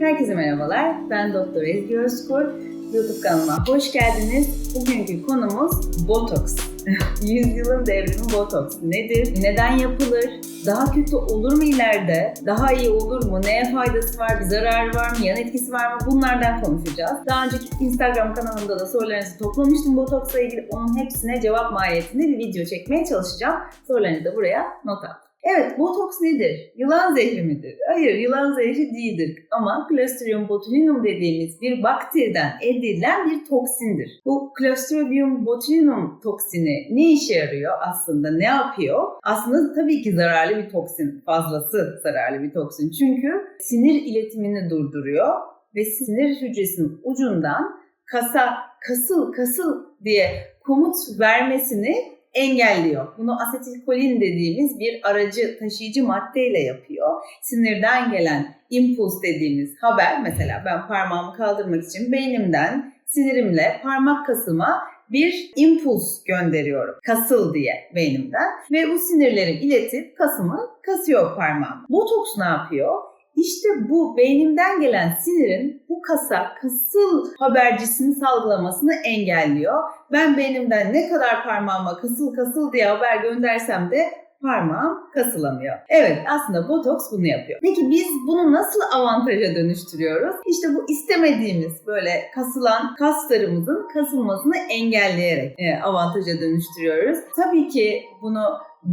Herkese merhabalar. Ben Doktor Ezgi Özkur. YouTube kanalıma hoş geldiniz. Bugünkü konumuz Botoks. Yüzyılın devrimi Botoks nedir? Neden yapılır? Daha kötü olur mu ileride? Daha iyi olur mu? Neye faydası var? Bir zararı var mı? Yan etkisi var mı? Bunlardan konuşacağız. Daha önceki Instagram kanalımda da sorularınızı toplamıştım Botoks'la ilgili. Onun hepsine cevap mahiyetinde bir video çekmeye çalışacağım. Sorularınızı da buraya not aldım. Evet, botoks nedir? Yılan zehri midir? Hayır, yılan zehri değildir. Ama Clostridium botulinum dediğimiz bir bakteriden elde edilen bir toksindir. Bu Clostridium botulinum toksini ne işe yarıyor aslında? Ne yapıyor? Aslında tabii ki zararlı bir toksin. Fazlası zararlı bir toksin. Çünkü sinir iletimini durduruyor ve sinir hücresinin ucundan kasa, kasıl, kasıl diye komut vermesini engelliyor. Bunu asetilkolin dediğimiz bir aracı taşıyıcı maddeyle yapıyor. Sinirden gelen impuls dediğimiz haber mesela ben parmağımı kaldırmak için beynimden sinirimle parmak kasıma bir impuls gönderiyorum. Kasıl diye beynimden. Ve bu sinirlerim iletip kasımı kasıyor parmağım. Botoks ne yapıyor? İşte bu beynimden gelen sinirin bu kasa, kasıl habercisini salgılamasını engelliyor. Ben beynimden ne kadar parmağıma kasıl kasıl diye haber göndersem de parmağım kasılamıyor. Evet aslında botoks bunu yapıyor. Peki biz bunu nasıl avantaja dönüştürüyoruz? İşte bu istemediğimiz böyle kasılan kaslarımızın kasılmasını engelleyerek e, avantaja dönüştürüyoruz. Tabii ki bunu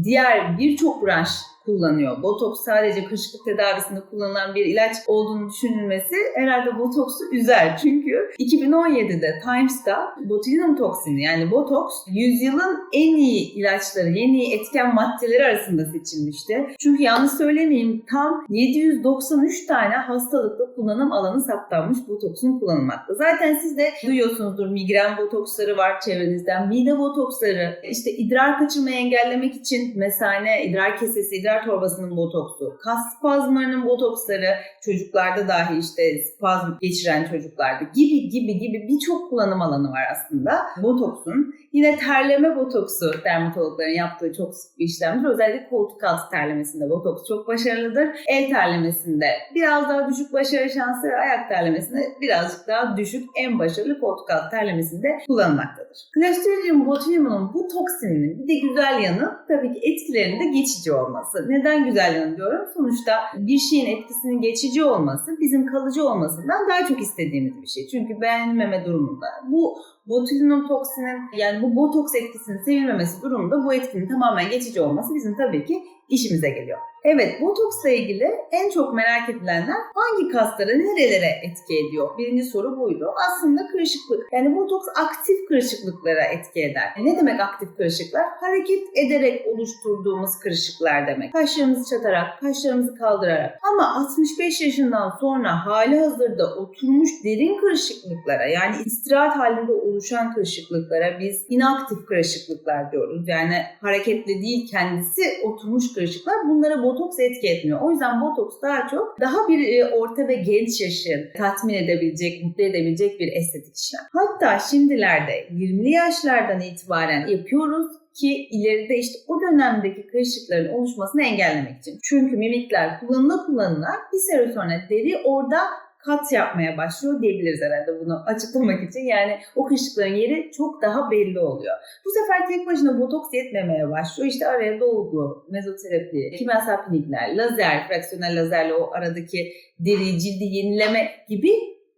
diğer birçok branş kullanıyor. Botoks sadece kırışıklık tedavisinde kullanılan bir ilaç olduğunu düşünülmesi herhalde botoksu üzer. Çünkü 2017'de Times'ta botulinum toksini yani botoks yüzyılın en iyi ilaçları, en iyi etken maddeleri arasında seçilmişti. Çünkü yanlış söylemeyeyim tam 793 tane hastalıkta kullanım alanı saptanmış botoksun kullanılmakta. Zaten siz de duyuyorsunuzdur migren botoksları var çevrenizden, mide botoksları, işte idrar kaçırmayı engellemek için mesane, idrar kesesi, idrar idrar torbasının botoksu, kas spazmlarının botoksları, çocuklarda dahi işte spazm geçiren çocuklarda gibi gibi gibi birçok kullanım alanı var aslında botoksun. Yine terleme botoksu dermatologların yaptığı çok sık bir işlemdir. Özellikle koltuk altı terlemesinde botoks çok başarılıdır. El terlemesinde biraz daha düşük başarı şansı ve ayak terlemesinde birazcık daha düşük en başarılı koltuk altı terlemesinde kullanılmaktadır. Clostridium botulinum'un bu toksininin bir de güzel yanı tabii ki etkilerinde geçici olması neden güzel yanı diyorum? Sonuçta bir şeyin etkisinin geçici olması bizim kalıcı olmasından daha çok istediğimiz bir şey. Çünkü beğenmeme durumunda bu botulinum toksinin yani bu botoks etkisinin sevilmemesi durumunda bu etkinin tamamen geçici olması bizim tabii ki işimize geliyor. Evet, botoksla ilgili en çok merak edilenler hangi kaslara, nerelere etki ediyor? Birinci soru buydu. Aslında kırışıklık. Yani botoks aktif kırışıklıklara etki eder. Ne demek aktif kırışıklar? Hareket ederek oluşturduğumuz kırışıklar demek. Kaşlarımızı çatarak, kaşlarımızı kaldırarak. Ama 65 yaşından sonra hali hazırda oturmuş derin kırışıklıklara yani istirahat halinde oluşan kırışıklıklara biz inaktif kırışıklıklar diyoruz. Yani hareketli değil kendisi oturmuş kırışıklar. Bunlara botoks etki etmiyor. O yüzden botoks daha çok daha bir e, orta ve genç yaşın tatmin edebilecek, mutlu edebilecek bir estetik işlem. Hatta şimdilerde 20'li yaşlardan itibaren yapıyoruz ki ileride işte o dönemdeki kırışıkların oluşmasını engellemek için. Çünkü mimikler kullanıla kullanıla bir süre sonra deri orada kat yapmaya başlıyor diyebiliriz herhalde bunu açıklamak için. Yani o kışlıkların yeri çok daha belli oluyor. Bu sefer tek başına botoks yetmemeye başlıyor. İşte araya dolgu, mezoterapi, kimyasal pinikler, lazer, fraksiyonel lazerle o aradaki deri, cildi yenileme gibi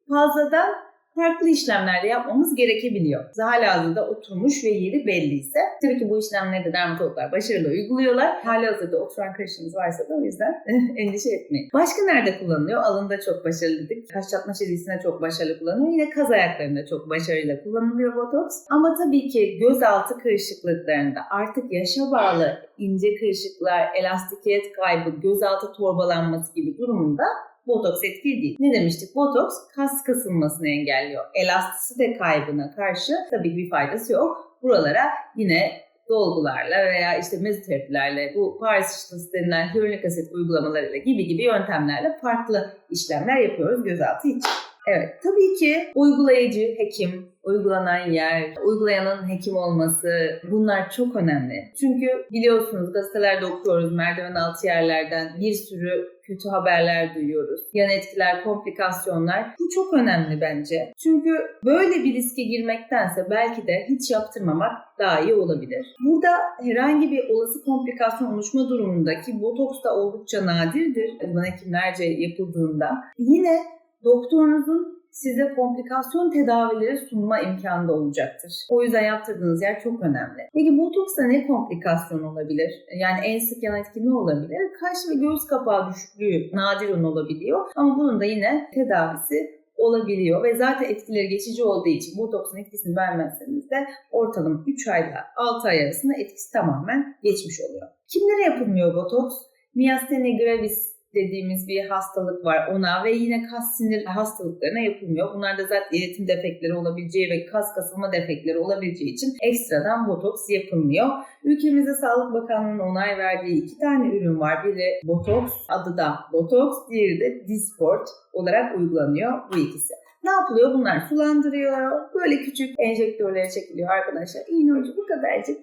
fazladan farklı işlemlerde yapmamız gerekebiliyor. Halihazırda oturmuş ve yeri belliyse. Tabii ki bu işlemleri de dermatologlar başarılı uyguluyorlar. Halihazırda oturan karışınız varsa da o yüzden endişe etmeyin. Başka nerede kullanılıyor? Alında çok başarılı dedik. Kaş çatma çizgisine çok başarılı kullanılıyor. Yine kaz ayaklarında çok başarıyla kullanılıyor botoks. Ama tabii ki gözaltı kırışıklıklarında artık yaşa bağlı ince kırışıklar, elastikiyet kaybı, gözaltı torbalanması gibi durumunda botoks etkili değil. Ne demiştik? Botoks kas kasılmasını engelliyor. Elastisite kaybına karşı tabii bir faydası yok. Buralara yine dolgularla veya işte mezoterapilerle bu Paris ışıtısı denilen hyaluronik asit uygulamalarıyla gibi gibi yöntemlerle farklı işlemler yapıyoruz gözaltı için. Evet, tabii ki uygulayıcı hekim, uygulanan yer, uygulayanın hekim olması bunlar çok önemli. Çünkü biliyorsunuz gazetelerde okuyoruz merdiven altı yerlerden bir sürü kötü haberler duyuyoruz. Yan etkiler, komplikasyonlar. Bu çok önemli bence. Çünkü böyle bir riske girmektense belki de hiç yaptırmamak daha iyi olabilir. Burada herhangi bir olası komplikasyon oluşma durumundaki botoks da oldukça nadirdir. Uzman hekimlerce yapıldığında. Yine doktorunuzun size komplikasyon tedavileri sunma imkanı da olacaktır. O yüzden yaptırdığınız yer çok önemli. Peki botoksta ne komplikasyon olabilir? Yani en sık yan etki ne olabilir? Kaş ve göğüs kapağı düşüklüğü nadiren olabiliyor ama bunun da yine tedavisi olabiliyor ve zaten etkileri geçici olduğu için botoksun etkisini vermezseniz de ortalama 3 ayla 6 ay arasında etkisi tamamen geçmiş oluyor. Kimlere yapılmıyor botoks? Myasthenia gravis dediğimiz bir hastalık var ona ve yine kas sinir hastalıklarına yapılmıyor. Bunlarda zaten iletim defekleri olabileceği ve kas kasılma defekleri olabileceği için ekstradan botoks yapılmıyor. Ülkemizde Sağlık Bakanlığı'nın onay verdiği iki tane ürün var. Biri botoks, adı da botoks, diğeri de Dysport olarak uygulanıyor bu ikisi. Ne yapılıyor? Bunlar sulandırıyor. Böyle küçük enjektörlere çekiliyor arkadaşlar. İğne ucu bu kadarcık.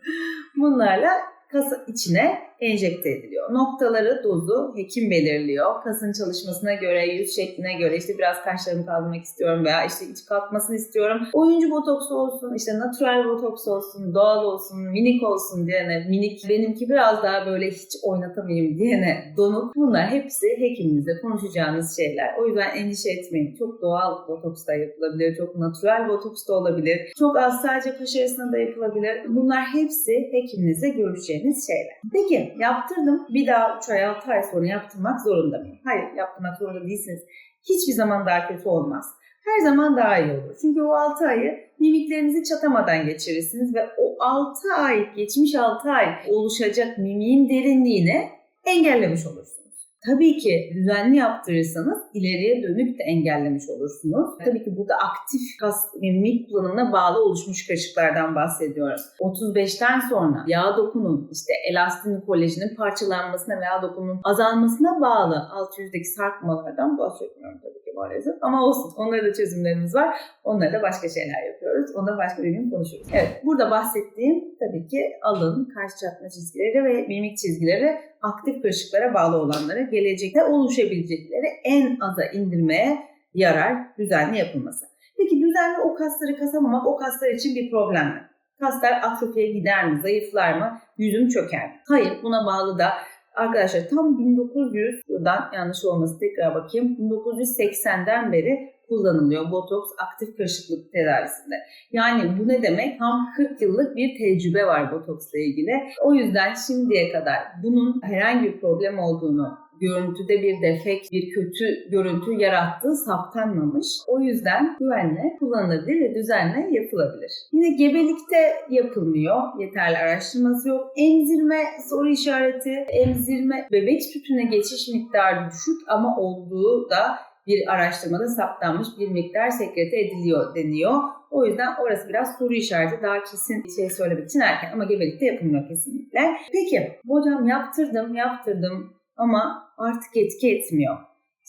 Bunlarla kas içine enjekte ediliyor. Noktaları, dozu hekim belirliyor. Kasın çalışmasına göre, yüz şekline göre işte biraz kaşlarımı kaldırmak istiyorum veya işte iç kalkmasını istiyorum. Oyuncu botoks olsun, işte natural botoks olsun, doğal olsun, minik olsun diyene, minik benimki biraz daha böyle hiç oynatamayayım diyene donuk. Bunlar hepsi hekiminizle konuşacağınız şeyler. O yüzden endişe etmeyin. Çok doğal botoks da yapılabilir, çok natural botoks da olabilir. Çok az sadece kaş arasında da yapılabilir. Bunlar hepsi hekiminizle görüşeceğiniz şeyler. Peki yaptırdım. Bir daha 3 ay 6 ay sonra yaptırmak zorunda mıyım? Hayır yaptırmak zorunda değilsiniz. Hiçbir zaman daha kötü olmaz. Her zaman daha iyi olur. Çünkü o 6 ayı mimiklerinizi çatamadan geçirirsiniz ve o 6 ay, geçmiş 6 ay oluşacak mimiğin derinliğini engellemiş olursunuz. Tabii ki düzenli yaptırırsanız ileriye dönük de engellemiş olursunuz. Tabii ki burada aktif kas ve mimik kullanımına bağlı oluşmuş kaşıklardan bahsediyoruz. 35'ten sonra yağ dokunun, işte elastin kolajinin parçalanmasına veya dokunun azalmasına bağlı alt yüzdeki sarkmalardan bahsetmiyorum tabii ki maalesef. Ama olsun onlara da çözümlerimiz var. Onlara da başka şeyler yapıyoruz. Onu da başka bir gün konuşuruz. Evet burada bahsettiğim tabii ki alın, kaş çatma çizgileri ve mimik çizgileri aktif kırışıklara bağlı olanları gelecekte oluşabilecekleri en aza indirmeye yarar düzenli yapılması. Peki düzenli o kasları kasamamak o kaslar için bir problem mi? Kaslar atrofiye gider mi, zayıflar mı, yüzüm çöker mi? Hayır buna bağlı da arkadaşlar tam 1900 buradan yanlış olması tekrar bakayım 1980'den beri kullanılıyor botoks aktif kırışıklık tedavisinde. Yani bu ne demek? Tam 40 yıllık bir tecrübe var botoksla ilgili. O yüzden şimdiye kadar bunun herhangi bir problem olduğunu görüntüde bir defekt, bir kötü görüntü yarattığı saptanmamış. O yüzden güvenle kullanılabilir ve düzenle yapılabilir. Yine gebelikte yapılmıyor. Yeterli araştırması yok. Emzirme soru işareti. Emzirme bebek sütüne geçiş miktarı düşük ama olduğu da bir araştırmada saptanmış bir miktar sekrete ediliyor deniyor. O yüzden orası biraz soru işareti daha kesin bir şey söylemek için erken ama gebelikte yapılmıyor kesinlikle. Peki hocam yaptırdım yaptırdım ama artık etki etmiyor.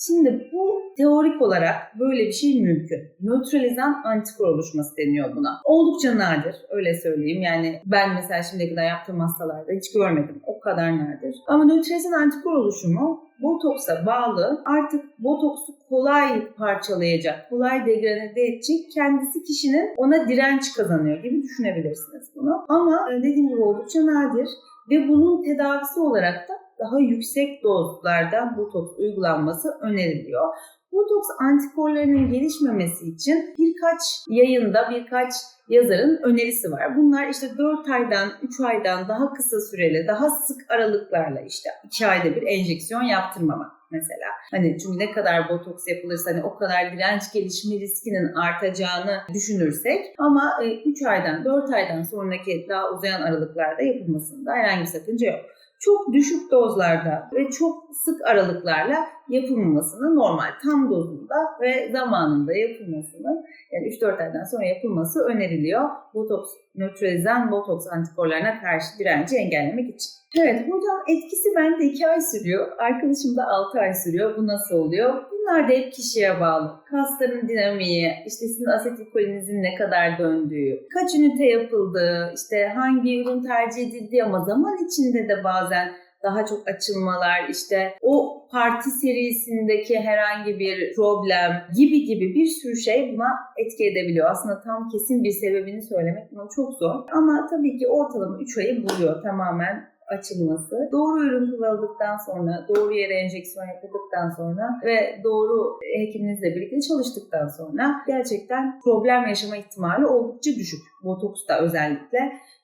Şimdi bu teorik olarak böyle bir şey mümkün. Nötralizan antikor oluşması deniyor buna. Oldukça nadir öyle söyleyeyim. Yani ben mesela şimdiye kadar yaptığım hastalarda hiç görmedim. O kadar nadir. Ama nötralizan antikor oluşumu botoksa bağlı artık botoksu kolay parçalayacak, kolay degrade edecek kendisi kişinin ona direnç kazanıyor gibi düşünebilirsiniz bunu. Ama dediğim gibi oldukça nadir ve bunun tedavisi olarak da daha yüksek dozlarda botoks uygulanması öneriliyor. Botoks antikorlarının gelişmemesi için birkaç yayında birkaç yazarın önerisi var. Bunlar işte 4 aydan 3 aydan daha kısa süreli, daha sık aralıklarla işte 2 ayda bir enjeksiyon yaptırmamak mesela. Hani çünkü ne kadar botoks yapılırsa hani o kadar direnç gelişme riskinin artacağını düşünürsek ama 3 aydan 4 aydan sonraki daha uzayan aralıklarda yapılmasında herhangi bir sakınca yok çok düşük dozlarda ve çok sık aralıklarla yapılmamasını normal tam dozunda ve zamanında yapılmasını yani 3-4 aydan sonra yapılması öneriliyor. Botoks nötralizan botoks antikorlarına karşı direnci engellemek için. Evet hocam etkisi bende 2 ay sürüyor. Arkadaşım da 6 ay sürüyor. Bu nasıl oluyor? Bunlar da hep kişiye bağlı. Kasların dinamiği, işte sizin asetilkolinizin ne kadar döndüğü, kaç ünite yapıldığı, işte hangi ürün tercih edildiği ama zaman içinde de bazen daha çok açılmalar, işte o parti serisindeki herhangi bir problem gibi gibi bir sürü şey buna etki edebiliyor. Aslında tam kesin bir sebebini söylemek buna çok zor. Ama tabii ki ortalama 3 ayı buluyor tamamen açılması. Doğru ürün kullanıldıktan sonra, doğru yere enjeksiyon yapıldıktan sonra ve doğru hekiminizle birlikte çalıştıktan sonra gerçekten problem yaşama ihtimali oldukça düşük. Botoksta özellikle.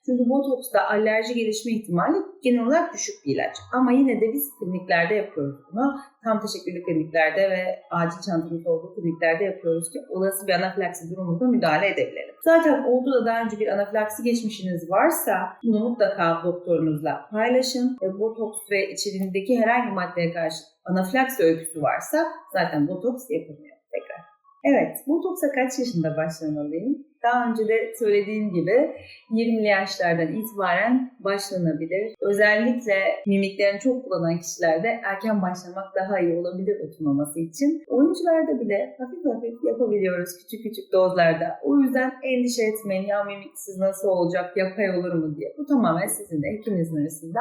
Çünkü botoksta alerji gelişme ihtimali genel olarak düşük bir ilaç. Ama yine de biz kliniklerde yapıyoruz bunu. Tam teşekküllü kliniklerde ve acil çantamız olduğu kliniklerde yapıyoruz ki olası bir anafilaksi durumunda müdahale edebilelim. Zaten oldu da daha önce bir anafilaksi geçmişiniz varsa bunu mutlaka doktorunuzla paylaşın. Ve botoks ve içeriğindeki herhangi bir maddeye karşı anafilaksi öyküsü varsa zaten botoks yapılmıyor tekrar. Evet, botoksa kaç yaşında başlamalıyım? Daha önce de söylediğim gibi 20'li yaşlardan itibaren başlanabilir. Özellikle mimiklerini çok kullanan kişilerde erken başlamak daha iyi olabilir oturmaması için. Oyuncularda bile hafif hafif yapabiliyoruz küçük küçük dozlarda. O yüzden endişe etmeyin ya mimiksiz nasıl olacak, yapay olur mu diye. Bu tamamen sizin de hekiminizin arasında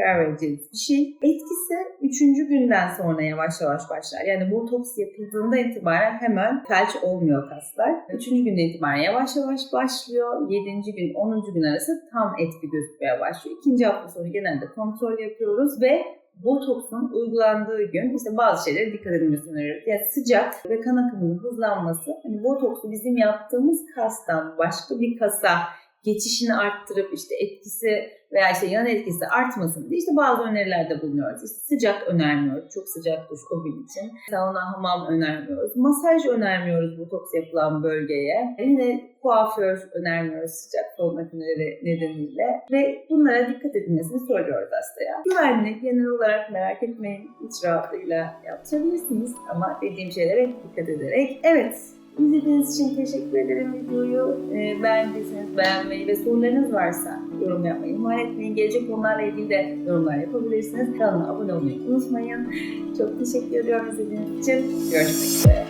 karar vereceğiniz bir şey. Etkisi 3. günden sonra yavaş yavaş başlar. Yani botoks yapıldığında itibaren hemen felç olmuyor kaslar. 3. günden itibaren yavaş yavaş başlıyor. 7. gün 10. gün arası tam etki gözükmeye başlıyor. İkinci hafta sonu genelde kontrol yapıyoruz ve botoksun uygulandığı gün işte bazı şeylere dikkat edilmesini öneriyoruz. Yani sıcak ve kan akımının hızlanması hani botoksu bizim yaptığımız kastan başka bir kasa geçişini arttırıp işte etkisi veya işte yan etkisi artmasın diye işte bazı önerilerde bulunuyoruz. İşte sıcak önermiyoruz. Çok sıcak duş o gün için. Sauna, hamam önermiyoruz. Masaj önermiyoruz botoks yapılan bölgeye. Yine kuaför önermiyoruz sıcak sol makineleri nedeniyle. Ve bunlara dikkat edilmesini söylüyoruz hastaya. Güvenli genel olarak merak etmeyin. iç rahatlığıyla yaptırabilirsiniz. Ama dediğim şeylere dikkat ederek. Evet İzlediğiniz için teşekkür ederim videoyu. Ee, beğendiyseniz beğenmeyi ve sorularınız varsa yorum yapmayı ihmal etmeyin. Gelecek konularla ilgili de yorumlar yapabilirsiniz. Kanalıma abone olmayı unutmayın. Çok teşekkür ediyorum izlediğiniz için. Görüşmek üzere.